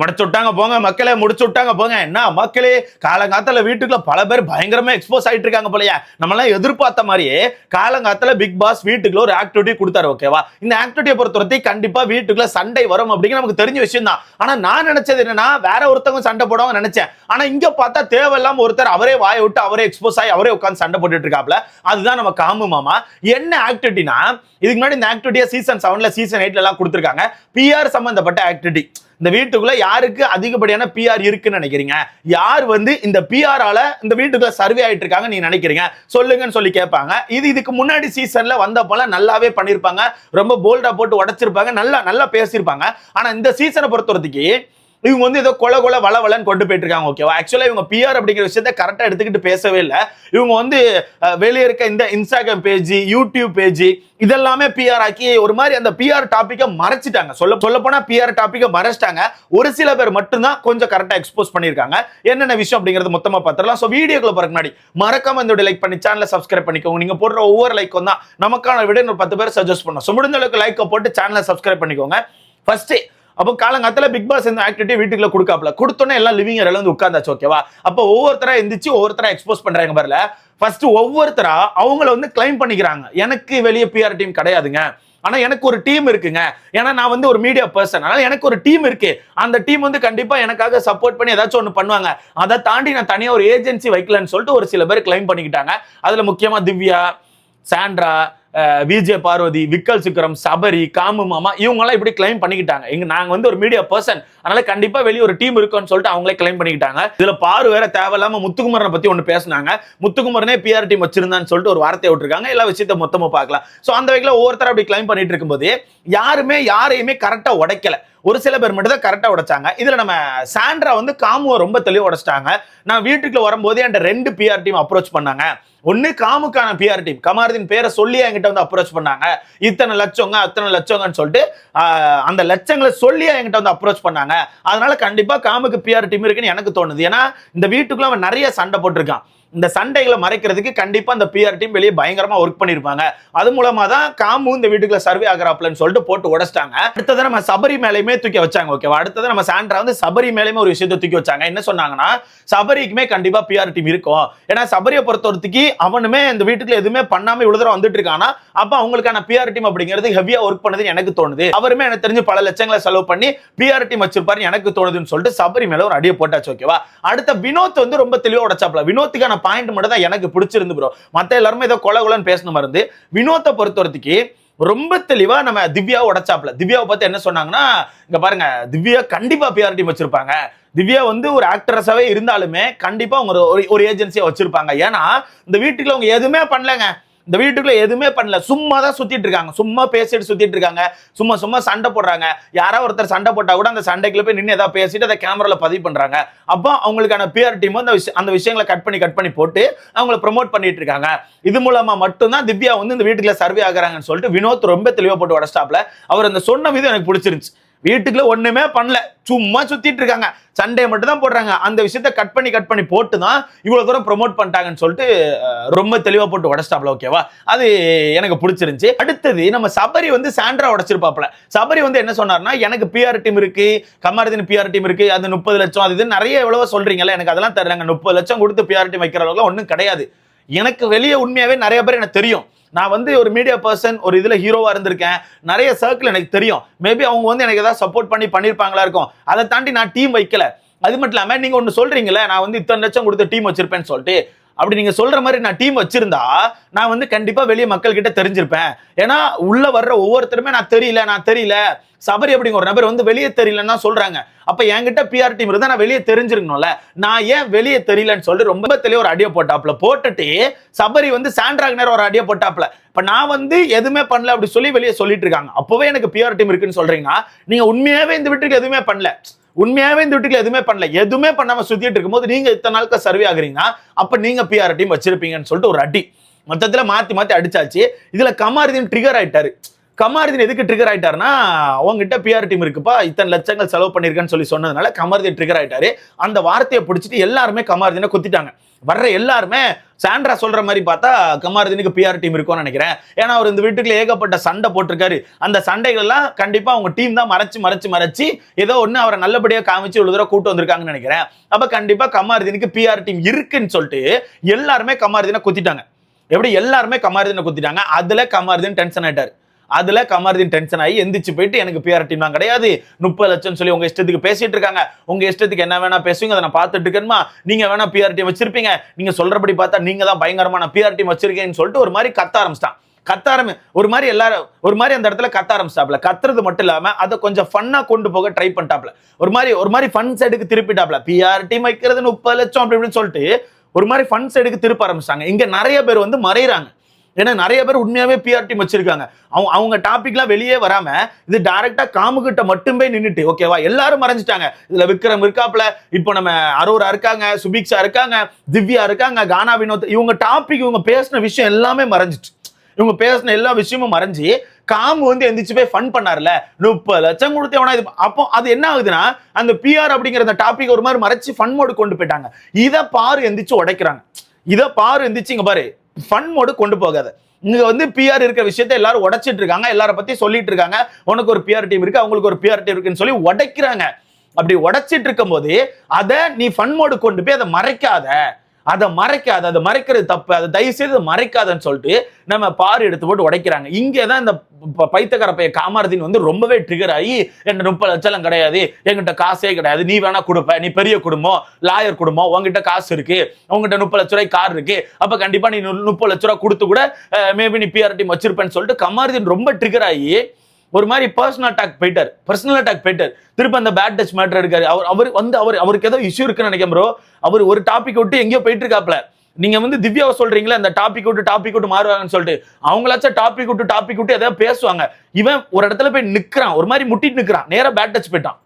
முடிச்சு விட்டாங்க போங்க மக்களே முடிச்சு விட்டாங்க போங்க. என்ன மக்களே காலங்காத்தால வீட்டுக்குள்ள பல பேர் பயங்கரமா எக்ஸ்போஸ் ஆயிட்டு இருக்காங்க போலயா. நம்மளாம் எதிர்பார்த்த மாதிரியே காலங்காத்தால பிக் பாஸ் வீட்டுக்குள்ள ஒரு ஆக்டிவிட்டி கொடுத்தாரு ஓகேவா இந்த ஆக்டிவிட்டியை பொறுத்தவரை கண்டிப்பா வீட்டுக்குள்ள சண்டை வரும் அப்படிங்கிற நமக்கு தெரிஞ்ச விஷயம் தான் ஆனா நான் நினைச்சது என்னன்னா வேற ஒருத்தவங்க சண்டை போடுவாங்க நினைச்சேன். ஆனா இங்க பார்த்தா தேவையில்லாம ஒருத்தர் அவரே வாயை விட்டு அவரே எக்ஸ்போஸ் ஆகி அவரே உட்காந்து சண்டை போட்டுட்டு இருக்காப்ல அதுதான் நம்ம காமு மாமா. என்ன ஆக்டிவிட்டினா இதுக்கு முன்னாடி இந்த ஆக்டிவிட்டியா சீசன் செவன்ல சீசன் எயிட்ல எல்லாம் கொடுத்துருக்காங்க. பிஆர் சம்பந்தப்பட்ட ஆக்டிவிட்டி இந்த வீட்டுக்குள்ள யாருக்கு அதிகப்படியான பிஆர் இருக்குன்னு நினைக்கிறீங்க? யார் வந்து இந்த பிஆரால இந்த வீட்டுக்குள்ள சர்வே ஆயிட்டு இருக்காங்க நீங்க நினைக்கிறீங்க? சொல்லுங்கன்னு சொல்லி கேட்பாங்க. இது இதுக்கு முன்னாடி சீசன்ல வந்தப்போல நல்லாவே பண்ணிருப்பாங்க. ரொம்ப போல்டா போட்டு உடைச்சிருப்பாங்க. நல்லா நல்லா பேசியிருப்பாங்க. ஆனா இந்த சீசனை பொறுத்தவரத்துக்கு இவங்க வந்து ஏதோ கொல கொல வள வளன்னு கொண்டு போயிட்டு இருக்காங்க ஓகேவா ஆக்சுவலாக இவங்க பிஆர் அப்படிங்கிற விஷயத்த கரெக்டாக எடுத்துக்கிட்டு பேசவே இல்லை. இவங்க வந்து வெளியே இருக்க இந்த இன்ஸ்டாகிராம் பேஜ் யூடியூப் பேஜ் இதெல்லாமே பிஆர் ஆக்கி ஒரு மாதிரி அந்த பிஆர் டாப்பிக்கை மறைச்சிட்டாங்க. சொல்ல சொல்ல போனா பிஆர் டாப்பிக்கை மறைச்சிட்டாங்க. ஒரு சில பேர் மட்டும்தான் கொஞ்சம் கரெக்டாக எக்ஸ்போஸ் பண்ணியிருக்காங்க. என்னென்ன விஷயம் அப்படிங்கிறது மொத்தமாக பார்த்துடலாம் ஸோ வீடியோக்குள்ள போகிற முன்னாடி மறக்காம இந்த லைக் பண்ணி சேனலை சப்ஸ்கிரைப் பண்ணிக்கோங்க. நீங்கள் போடுற ஒவ்வொரு லைக்கும் தான் நமக்கான விட ஒரு பத்து பேர் சஜஸ்ட் பண்ணோம். ஸோ முடிஞ்ச அளவுக்கு லைக்கை போட்டு சேனலை சப்ஸ்கிரைப் பண்ணிக்கோங்க. ஃபர்ஸ்ட் அப்போ காலங்காலத்தில் பிக் பாஸ் இந்த ஆக்டிவிட்டி வீட்டுக்குள்ள கொடுக்காப்ல கொடுத்தோன்னே எல்லாம் லிவிங் ஏரியால வந்து உட்காந்தாச்சு ஓகேவா அப்போ ஒவ்வொருத்தரா எந்திரிச்சு ஒவ்வொருத்தரா எக்ஸ்போஸ் பண்றாங்க பாருல. ஃபர்ஸ்ட் ஒவ்வொருத்தரா அவங்கள வந்து கிளைம் பண்ணிக்கிறாங்க. எனக்கு வெளியே பிஆர் டீம் கிடையாதுங்க. ஆனா எனக்கு ஒரு டீம் இருக்குங்க. ஏன்னா நான் வந்து ஒரு மீடியா பர்சன் அதனால எனக்கு ஒரு டீம் இருக்கு. அந்த டீம் வந்து கண்டிப்பா எனக்காக சப்போர்ட் பண்ணி ஏதாச்சும் ஒன்று பண்ணுவாங்க. அதை தாண்டி நான் தனியாக ஒரு ஏஜென்சி வைக்கலன்னு சொல்லிட்டு ஒரு சில பேர் கிளைம் பண்ணிக்கிட்டாங்க. அதுல முக்கியமா திவ்யா சாண்ட்ரா விஜே பார்வதி விக்கல் சிக்கரம் சபரி காமு மாமா இவங்கெல்லாம் இப்படி கிளைம் பண்ணிக்கிட்டாங்க. இங்க நாங்க வந்து ஒரு மீடியா பர்சன் அதனால கண்டிப்பா வெளியே ஒரு டீம் இருக்கும்னு சொல்லிட்டு அவங்களே கிளைம் பண்ணிக்கிட்டாங்க. இதுல பாரு வேற தேவையில்லாம முத்துக்குமரனை பத்தி ஒன்று பேசுனாங்க. முத்துக்குமரனே பிஆர் டீம் வச்சிருந்தான்னு சொல்லிட்டு ஒரு வார்த்தையை விட்டுருக்காங்க. எல்லா விஷயத்த மொத்தமா பார்க்கலாம். ஸோ அந்த வகையில் ஒவ்வொருத்தர் அப்படி கிளைம் பண்ணிட்டு இருக்கும்போது யாருமே யாரையுமே கரெக்டாக உடைக்கல. ஒரு சில பேர் மட்டும் தான் கரெக்டாக உடைச்சாங்க. இதில் நம்ம சாண்ட்ரா வந்து காமுவை ரொம்ப தெளிவாக உடைச்சிட்டாங்க. நான் வீட்டுக்குள்ள வரும்போது என்கிட்ட ரெண்டு பிஆர் டீம் அப்ரோச் பண்ணாங்க. ஒன்று காமுக்கான பிஆர் டீம் கமாருதீன் பேரை சொல்லி என்கிட்ட வந்து அப்ரோச் பண்ணாங்க. இத்தனை லட்சங்க அத்தனை லட்சங்கன்னு சொல்லிட்டு அந்த லட்சங்களை சொல்லி என்கிட்ட வந்து அப்ரோச் பண்ணாங்க. அதனால கண்டிப்பாக காமுக்கு பிஆர் டீம் இருக்குன்னு எனக்கு தோணுது. ஏன்னா இந்த வீட்டுக்குள்ள அவன் நிறைய சண்டை போட்டிருக்கான். இந்த சண்டைகளை மறைக்கிறதுக்கு கண்டிப்பா அந்த பிஆர் டீம் வெளியே பயங்கரமா ஒர்க் பண்ணிருப்பாங்க. அது மூலமா தான் காமு இந்த வீட்டுக்குள்ள சர்வே ஆகிறாப்லன்னு சொல்லிட்டு போட்டு உடைச்சிட்டாங்க. அடுத்தது நம்ம சபரி மேலேயுமே தூக்கி வச்சாங்க ஓகேவா அடுத்தது நம்ம சாண்ட்ரா வந்து சபரி மேலேயுமே ஒரு விஷயத்தை தூக்கி வச்சாங்க. என்ன சொன்னாங்கன்னா சபரிக்குமே கண்டிப்பா பிஆர் டீம் இருக்கும். ஏன்னா சபரியை பொறுத்தவரத்துக்கு அவனுமே இந்த வீட்டுக்குள்ள எதுவுமே பண்ணாம இவ்வளவு தூரம் வந்துட்டு இருக்கானா அப்ப அவங்களுக்கான பிஆர் டீம் அப்படிங்கிறது ஹெவியா ஒர்க் பண்ணதுன்னு எனக்கு தோணுது. அவருமே எனக்கு தெரிஞ்சு பல லட்சங்களை செலவு பண்ணி பிஆர் டீம் வச்சிருப்பாரு எனக்கு தோணுதுன்னு சொல்லிட்டு சபரி மேல ஒரு அடியை போட்டாச்சு ஓகேவா அடுத்த வினோத் வந்து ரொம்ப தெளிவா உடைச்சாப்ல வினோத்துக்கான பாயிண்ட் மட்டும் தான் எனக்கு பிடிச்சிருந்து ப்ரோ மற்ற எல்லாருமே ஏதோ கொலை கொலன்னு பேசணும் மருந்து வினோத்தை பொறுத்தவரத்துக்கு ரொம்ப தெளிவா நம்ம திவ்யாவை உடைச்சாப்ல திவ்யாவை பார்த்து என்ன சொன்னாங்கன்னா இங்க பாருங்க திவ்யா கண்டிப்பா பிஆர் டீம் வச்சிருப்பாங்க. திவ்யா வந்து ஒரு ஆக்ட்ரஸாவே இருந்தாலுமே கண்டிப்பா அவங்க ஒரு- ஒரு ஏஜென்சியா வச்சிருப்பாங்க. ஏன்னா இந்த வீட்டுக்குள்ள அவங்க எதுவுமே பண்ணலங்க. இந்த வீட்டுக்குள்ள எதுவுமே பண்ணல. சும்மா தான் சுத்திட்டு இருக்காங்க சும்மா பேசிட்டு சுத்திட்டு இருக்காங்க சும்மா சும்மா சண்டை போடுறாங்க. யாரோ ஒருத்தர் சண்டை போட்டா கூட அந்த சண்டைக்குள்ள போய் நின்று ஏதாவது பேசிட்டு அதை கேமரால பதிவு பண்றாங்க. அப்போ அவங்களுக்கான பிஆர் டீம் அந்த விஷயம் அந்த விஷயங்களை கட் பண்ணி கட் பண்ணி போட்டு அவங்கள ப்ரமோட் பண்ணிட்டு இருக்காங்க இது மூலமா மட்டும்தான் திவ்யா வந்து இந்த வீட்டுக்குள்ள சர்வே ஆகுறாங்கன்னு சொல்லிட்டு வினோத் ரொம்ப தெளிவா போட்டு உடஸ்டாப்ல அவர் அந்த சொன்ன விதம் எனக்கு பிடிச்சிருந்துச்சு. வீட்டுக்குள்ள ஒண்ணுமே பண்ணல. சும்மா சுத்திட்டு இருக்காங்க. சண்டே மட்டும் தான் போடுறாங்க. அந்த விஷயத்த கட் பண்ணி கட் பண்ணி போட்டு தான் இவ்வளவு தூரம் ப்ரொமோட் பண்ணிட்டாங்கன்னு சொல்லிட்டு ரொம்ப தெளிவா போட்டு உடச்சிட்டாப்ல ஓகேவா அது எனக்கு பிடிச்சிருந்துச்சு. அடுத்தது நம்ம சபரி வந்து சாண்ட்ரா உடைச்சிருப்பாப்ல. சபரி வந்து என்ன சொன்னார்னா எனக்கு பிஆர் டீம் இருக்கு. கமாரதின் பிஆர் டீம் இருக்கு. அது முப்பது லட்சம். அது இது நிறைய எவ்வளவோ சொல்றீங்கல்ல எனக்கு அதெல்லாம் தர்றாங்க முப்பது லட்சம் கொடுத்து பிஆர் டீம் வைக்கிற அளவுக்கு ஒன்றும் கிடையாது. எனக்கு வெளியே உண்மையாவே நிறைய பேர் எனக்கு தெரியும். நான் வந்து ஒரு மீடியா பர்சன் ஒரு இதுல ஹீரோவாக இருந்திருக்கேன். நிறைய சர்க்கிள் எனக்கு தெரியும். மேபி அவங்க வந்து எனக்கு ஏதாவது சப்போர்ட் பண்ணி பண்ணியிருப்பாங்களா இருக்கும். அதை தாண்டி நான் டீம் வைக்கல. அது மட்டும் இல்லாம நீங்க ஒன்னு சொல்கிறீங்களே நான் வந்து இத்தனை லட்சம் கொடுத்து டீம் வச்சிருப்பேன்னு சொல்லிட்டு அப்படி நீங்க சொல்ற மாதிரி நான் டீம் வச்சிருந்தா நான் வந்து கண்டிப்பா வெளியே மக்கள் கிட்ட தெரிஞ்சிருப்பேன். ஏன்னா உள்ள வர்ற ஒவ்வொருத்தருமே நான் தெரியல நான் தெரியல. சபரி அப்படிங்கிற ஒரு நபர் வந்து வெளியே தெரியலன்னா சொல்றாங்க. அப்ப என்கிட்ட பிஆர் டீம் இருந்தா நான் வெளியே தெரிஞ்சிருக்கணும்ல. நான் ஏன் வெளியே தெரியலன்னு சொல்லிட்டு ரொம்ப தெளிவா ஒரு அடியை போட்டாப்ல போட்டுட்டு சபரி வந்து சாண்ட்ராக் நேரம் ஒரு அடியை போட்டாப்ல இப்ப நான் வந்து எதுவுமே பண்ணல அப்படி சொல்லி வெளியே சொல்லிட்டு இருக்காங்க. அப்பவே எனக்கு பிஆர் டீம் இருக்குன்னு சொல்றீங்கன்னா நீங்க உண்மையாவே இந்த வீட்டுக்கு எதுவுமே பண்ணல. உண்மையாவே இந்த வீட்டுக்கு எதுவுமே பண்ணல. எதுவுமே பண்ணாம சுத்திட்டு இருக்கும்போது நீங்க இத்தனை நாளுக்கு சர்வே ஆகுறீங்கன்னா அப்ப நீங்க பிஆர் டீம் வச்சிருப்பீங்கன்னு சொல்லிட்டு ஒரு அடி. மொத்தத்துல மாத்தி மாத்தி அடிச்சாச்சு. இதுல கமாருதீன் ட்ரிகர் ஆயிட்டாரு. கமாருதீன் எதுக்கு ட்ரிகர் ஆயிட்டாருன்னா உங்ககிட்ட பிஆர் டீம் இருக்குப்பா இத்தனை லட்சங்கள் செலவு பண்ணிருக்கேன்னு சொல்லி சொன்னதுனால கமாருதீன் ட்ரிகர் ஆயிட்டாரு. அந்த வார்த்தையை பிடிச்சிட்டு எல்லாருமே கமாருதீனை குத்திட்டாங்க. வர்ற எல்லாருமே சாண்ட்ரா சொல்ற மாதிரி பார்த்தா கமாரதினுக்கு பிஆர் டீம் இருக்கும்னு நினைக்கிறேன். ஏன்னா அவர் இந்த வீட்டுக்குள்ள ஏகப்பட்ட சண்டை போட்டிருக்காரு. அந்த சண்டைகள்லாம் கண்டிப்பா அவங்க டீம் தான் மறைச்சு மறைச்சு மறைச்சு ஏதோ ஒண்ணு அவரை நல்லபடியா காமிச்சு இவ்வளவு தூரம் கூட்டு வந்திருக்காங்கன்னு நினைக்கிறேன். அப்ப கண்டிப்பா கமாரதினுக்கு பிஆர் டீம் இருக்குன்னு சொல்லிட்டு எல்லாருமே கமாரதினை குத்திட்டாங்க. எப்படி எல்லாருமே கமாரதினை குத்திட்டாங்க? அதுல கமாரதின் டென்ஷன் ஆயிட்டாரு. அதுல கமாருதீன் டென்ஷன் ஆகி எந்திரிச்சு போயிட்டு எனக்கு பிஆர் டீம் தான் கிடையாது. முப்பது லட்சம் சொல்லி உங்க இஷ்டத்துக்கு பேசிட்டு இருக்காங்க. உங்க இஷ்டத்துக்கு என்ன வேணா பேசுவீங்க அதை நான் பார்த்துட்டு இருக்கேன்மா. நீங்க வேணா பிஆர் டீம் வச்சிருப்பீங்க. நீங்க சொல்றபடி பார்த்தா நீங்க தான் பயங்கரமான பிஆர் டீம் வச்சிருக்கேன்னு சொல்லிட்டு ஒரு மாதிரி கத்த ஆரம்பிச்சிட்டான். கத்த ஆரம்பி ஒரு மாதிரி எல்லாரும் ஒரு மாதிரி அந்த இடத்துல கத்த ஆரம்பிச்சாப்ல கத்துறது மட்டும் இல்லாம அதை கொஞ்சம் ஃபன்னா கொண்டு போக ட்ரை பண்ணிட்டாப்ல. ஒரு மாதிரி ஒரு மாதிரி ஃபன் சைடுக்கு திருப்பிட்டாப்ல. பிஆர் டீம் வைக்கிறது முப்பது லட்சம் அப்படி இப்படின்னு சொல்லிட்டு ஒரு மாதிரி ஃபன் சைடுக்கு திருப்ப ஆரம்பிச்சாங்க இங்க நிறைய பேர் வந்து மறையிறாங்க. ஏன்னா நிறைய பேர் உண்மையாவே பிஆர்டி வச்சிருக்காங்க. அவங்க அவங்க டாபிக்லாம் வெளியே வராம இது டைரக்டா காமுகிட்ட மட்டுமே நின்றுட்டு ஓகேவா எல்லாரும் மறைஞ்சிட்டாங்க. இதுல விக்ரம் இருக்காப்ல இப்போ நம்ம அரோரா இருக்காங்க சுபிக்ஷா இருக்காங்க திவ்யா இருக்காங்க கானா வினோத் இவங்க டாபிக் இவங்க பேசின விஷயம் எல்லாமே மறைஞ்சிட்டு இவங்க பேசின எல்லா விஷயமும் மறைஞ்சு காமு வந்து எந்திரிச்சு போய் ஃபன் பண்ணார்ல முப்பது லட்சம் கொடுத்து எவனா இது அப்போ அது என்ன ஆகுதுன்னா அந்த பிஆர் அப்படிங்கிற அந்த டாபிக் ஒரு மாதிரி மறைச்சு ஃபன் மோடு கொண்டு போயிட்டாங்க. இதை பாரு எந்திரிச்சு உடைக்கிறாங்க. இதை பாரு எந்திரிச்சு இங்க பாரு ஃபன் மோடு கொண்டு போகாத. இங்க வந்து பிஆர் இருக்க விஷயத்தை எல்லாரும் உடைச்சிட்டு இருக்காங்க. எல்லார பத்தி சொல்லிட்டு இருக்காங்க. உனக்கு ஒரு பிஆர் டீம் இருக்கு அவங்களுக்கு ஒரு பிஆர் டீம் இருக்குன்னு சொல்லி உடைக்கிறாங்க. அப்படி உடைச்சிட்டு இருக்கும்போது அதை நீ ஃபன் மோடு கொண்டு போய் அதை மறைக்காத. அதை மறைக்காத அதை மறைக்கிறது தப்பு. அதை தயவு செய்து மறைக்காதன்னு சொல்லிட்டு நம்ம பாரு எடுத்து போட்டு உடைக்கிறாங்க. இங்கே தான் இந்த ப- பைத்தியக்கார காமாரதின் வந்து ரொம்பவே ட்ரிகர் ஆகி என்கிட்ட முப்பது லட்சம் கிடையாது. என்கிட்ட காசே கிடையாது. நீ வேணா கொடுப்ப. நீ பெரிய குடும்பம் லாயர் குடும்பம் உங்ககிட்ட காசு இருக்கு. உங்ககிட்ட முப்பது லட்ச ரூபாய் கார் இருக்கு. அப்ப கண்டிப்பா நீ முப்பது லட்ச ரூபாய் கொடுத்து கூட மேபி நீ பிஆர்டி வச்சிருப்பேன்னு சொல்லிட்டு கமாரதின் ரொம்ப ட்ரிகர் ஆகி ஒரு மாதிரி பர்சனல் அட்டாக் போயிட்டார். பர்சனல் அட்டாக் போயிட்டார். திருப்பி அந்த பேட் டச் மேட்டர் எடுக்காரு. அவர் அவர் வந்து அவர் அவருக்கு ஏதோ இஷ்யூ இருக்குன்னு நினைக்கிறோம் ப்ரோ அவர் ஒரு டாபிக் விட்டு எங்கேயோ போயிட்டு இருக்காப்ல நீங்க வந்து திவ்யாவை சொல்றீங்களா அந்த டாபிக் விட்டு டாபிக் விட்டு மாறுவாங்கன்னு சொல்லிட்டு. அவங்களாச்சும் டாபிக் விட்டு டாபிக் விட்டு ஏதாவது பேசுவாங்க. இவன் ஒரு இடத்துல போய் நிக்கிறான். ஒரு மாதிரி முட்டிட்டு நிக்கிறான். நேரா பேட் டச் போயிட்டான்.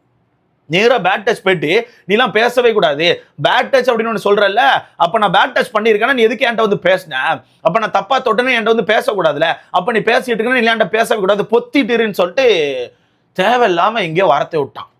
நேராக பேட் டச் போயிட்டு நீலாம் பேசவே கூடாது. பேட் டச் அப்படின்னு ஒன்று சொல்கிறல்ல அப்போ நான் பேட் டச் பண்ணியிருக்கேன்னா நீ எதுக்கு என்கிட்ட வந்து பேசினேன் அப்போ நான் தப்பாக தொட்டனே என்கிட்ட வந்து பேசக்கூடாதுல அப்போ நீ பேசிட்டு இருக்கேன்னு நீ என்கிட்ட பேசவே கூடாது. பொத்திட்டுருன்னு சொல்லிட்டு தேவையில்லாமல் எங்கேயோ வார்த்தை விட்டான்.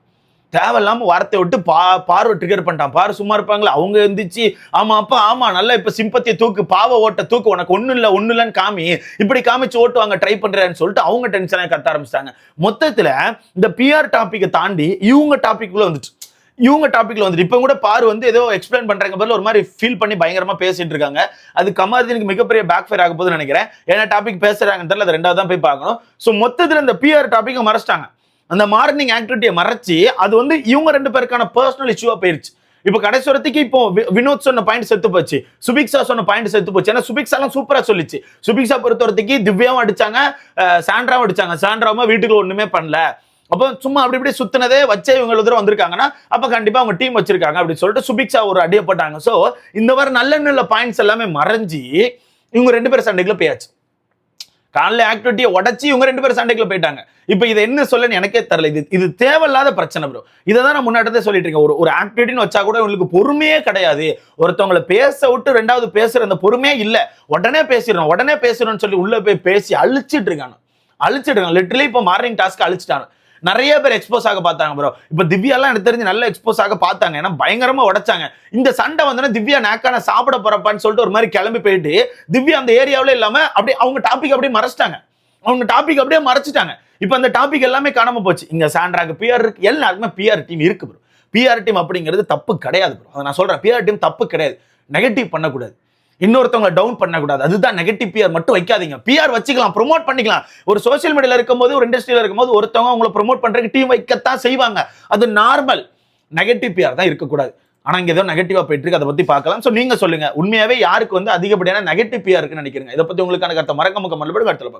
தேவையில்லாமல் வார்த்தை விட்டு பா பார்வை ட்ரிகர் பண்ணிட்டான். பாரு சும்மா இருப்பாங்களா அவங்க இருந்துச்சு ஆமாம் அப்பா ஆமாம் நல்லா இப்போ சிம்பத்தியை தூக்கு பாவ ஓட்ட தூக்கு உனக்கு ஒன்றும் இல்லை ஒன்றும் இல்லைன்னு காமி. இப்படி காமிச்சு ஓட்டுவாங்க ட்ரை பண்ணுறேன்னு சொல்லிட்டு அவங்க டென்ஷனாக கத்த ஆரம்பிச்சிட்டாங்க. மொத்தத்தில் இந்த பிஆர் டாப்பிக்கை தாண்டி இவங்க டாப்பிக்குள்ளே வந்துச்சு இவங்க டாப்பிக்கில் வந்துட்டு இப்போ கூட பார் வந்து ஏதோ எக்ஸ்பிளைன் பண்ணுறாங்க பதில் ஒரு மாதிரி ஃபீல் பண்ணி பயங்கரமாக பேசிட்டு இருக்காங்க. அது கமாருதீனுக்கு மிகப்பெரிய பேக் ஃபயர் ஆக போகுதுன்னு நினைக்கிறேன். ஏன்னா டாபிக் பேசுகிறாங்கன்னு தெரியல அது ரெண்டாவது தான் போய் பார்க்கணும். ஸோ மொத்தத்தில் இந்த பிஆர் டாப்பிக்கை மறைச்சிட்டாங்க. அந்த மார்னிங் ஆக்டிவிட்டியை மறைச்சி அது வந்து இவங்க ரெண்டு பேருக்கான பர்சனல் இஷ்யூவாக போயிருச்சு. இப்போ கடைசி வரத்துக்கு இப்போ வினோத் சொன்ன பாயிண்ட் செத்து போச்சு. சுபிக்ஸா சொன்ன பாயிண்ட் செத்து போச்சு. ஏன்னா சுபிக்ஸாலாம் சூப்பராக சொல்லிச்சு. சுபிக்ஷா பொறுத்த வரைக்கும் திவ்யாவும் அடிச்சாங்க சாண்ட்ராவும் அடிச்சாங்க. சாண்ட்ராவும் வீட்டுக்குள்ள ஒன்றுமே பண்ணல. அப்போ சும்மா அப்படி இப்படி சுத்தினதே வச்சே இவங்க இவ்வளவு தூரம் வந்திருக்காங்கன்னா அப்போ கண்டிப்பாக அவங்க டீம் வச்சிருக்காங்க அப்படின்னு சொல்லிட்டு சுபிக்ஷா ஒரு அடியை போட்டாங்க. இந்த மாதிரி நல்ல நல்ல பாயிண்ட்ஸ் எல்லாமே மறைஞ்சி இவங்க ரெண்டு பேரும் சண்டைக்குள்ள போயாச்சு. காலைல ஆக்டிவிட்டியை உடச்சி இவங்க ரெண்டு பேரும் சண்டைக்குள்ள போயிட்டாங்க. இப்போ இதை என்ன சொல்லன்னு எனக்கே தெரில இது இது தேவையில்லாத பிரச்சனை ப்ரோ இதை தான் நான் முன்னாடி சொல்லிட்டு இருக்கேன். ஒரு ஒரு ஆக்டிவிட்டின்னு வச்சா கூட உங்களுக்கு பொறுமையே கிடையாது. ஒருத்தவங்களை பேச விட்டு ரெண்டாவது பேசுற அந்த பொறுமையே இல்லை. உடனே பேசிடணும் உடனே பேசிடணும்னு சொல்லி உள்ள போய் பேசி அழிச்சிட்டு இருக்கானு அழிச்சிட்டு இருக்காங்க. லிட்டரலி இப்போ மார்னிங் டாஸ்க்கு அழிச்சிட்டானு நிறைய பேர் எக்ஸ்போஸ் ஆக பார்த்தாங்க ப்ரோ இப்போ திவ்யாலாம் எனக்கு தெரிஞ்சு நல்ல எக்ஸ்போஸ் ஆக பார்த்தாங்க. ஏன்னா பயங்கரமா உடைச்சாங்க. இந்த சண்டை வந்தோன்னா திவ்யா நாக்கான சாப்பிட போறப்பான்னு சொல்லிட்டு ஒரு மாதிரி கிளம்பி போயிட்டு திவ்யா அந்த ஏரியாவில இல்லாம அப்படியே அவங்க டாபிக் அப்படியே மறைச்சிட்டாங்க. அவங்க டாபிக் அப்படியே மறைச்சிட்டாங்க. இப்போ அந்த டாபிக் எல்லாமே காணாம போச்சு. இங்க சாண்ட்ராக்கு பிஆர் இருக்கு. எல்லாருக்குமே பிஆர் டீம் இருக்கு ப்ரோ பிஆர் டீம் அப்படிங்கிறது தப்பு கிடையாது ப்ரோ அதை நான் சொல்றேன். பிஆர் டீம் தப்பு கிடையாது. நெகட்டிவ் பண்ணக்கூடாது. இன்னொருத்தவங்க டவுன் பண்ணக்கூடாது. அதுதான் நெகட்டிவ் பிஆர் மட்டும் வைக்காதீங்க. பிஆர் வச்சுக்கலாம் ப்ரொமோட் பண்ணிக்கலாம். ஒரு சோஷியல் மீடியாவில் இருக்கும்போது ஒரு இண்டஸ்ட்ரியில் இருக்கும்போது ஒருத்தவங்க உங்களை ப்ரோமோட் பண்ணுறதுக்கு டீம் வைக்கத்தான் செய்வாங்க. அது நார்மல் நெகட்டிவ் பிஆர் தான் இருக்கக்கூடாது. ஆனால் இங்கே ஏதோ நெகட்டிவாக போயிட்டு இருக்கு. அதை பற்றி பார்க்கலாம். ஸோ நீங்கள் சொல்லுங்க. உண்மையாகவே யாருக்கு வந்து அதிகப்படியான நெகட்டிவ் பிஆர் இருக்குன்னு நினைக்கிறீங்க? இதை பற்றி உங்களுக்கான கருத்தை மறக்க முக்க மறுபடியும் கருத்துல பார்க்கலாம்